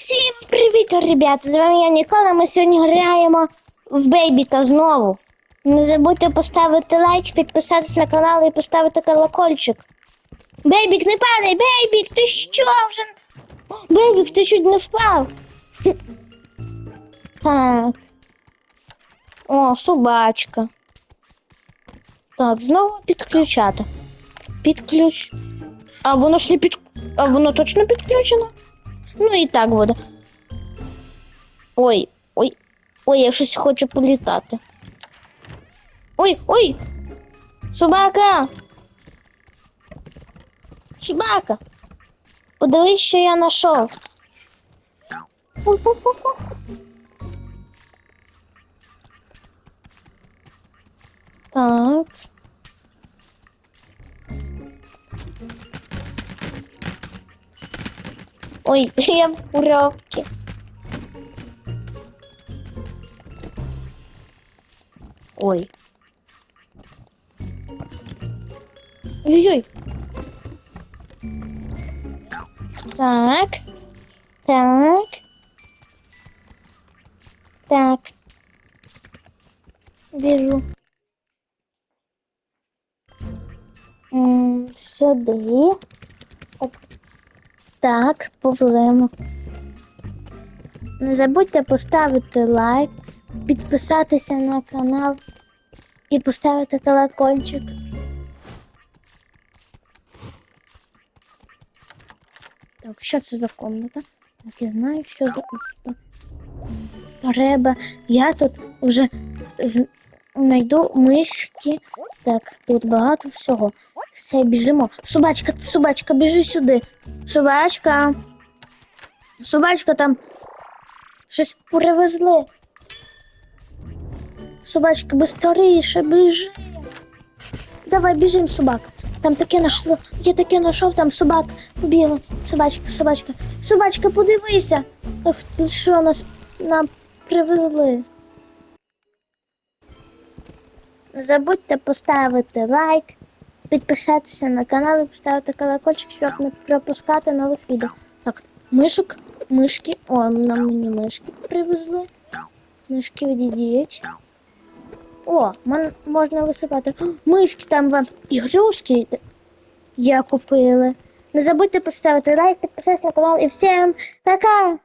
Всім привіт, ребят! З вами я Нікола. Ми сьогодні граємо в Бейбіка знову. Не забудьте поставити лайк, підписатись на канал і поставити колокольчик. Бейбік, не падай! Бейбік, ти що вже? Бейбік, ти чуть не впав. Так. О, собачка. Так, знову підключати. Підключ. А воно ж не під. А воно точно підключено? Ну і так буде. Ой, ой, ой, я щось хочу політати. Ой, ой! Собака! Собака! Подивись, що я знайшов. Так. Ой, я в коробке. Ой. Ой-ой. Так. Так. Так. Вижу. М. Так, повлимо. Не забудьте поставити лайк, підписатися на канал і поставити колокольчик. Так, що це за комната? Так, я знаю, що за. Треба. Я тут вже знайду мишки. Так, тут багато всього. Все, біжимо. Собачка, собачка, біжи сюди. Собачка. Собачка там щось привезли. Собачка, быстріше, біжи. Давай біжим, собака. Там таке нашло. Я таке знайшов, там собак побігла. Собачка, собачка. Собачка, подивися. Ах, що нас нам привезли. Не забудьте поставити лайк, підписатися на канал і поставити колокольчик, щоб не пропускати нових відео. Так, мишок, мишки. О, нам мені мишки привезли. Мишки відійдіть. О, можна висипати. Мишки там вам ігрушки я купила. Не забудьте поставити лайк, підписатися на канал і всім пока!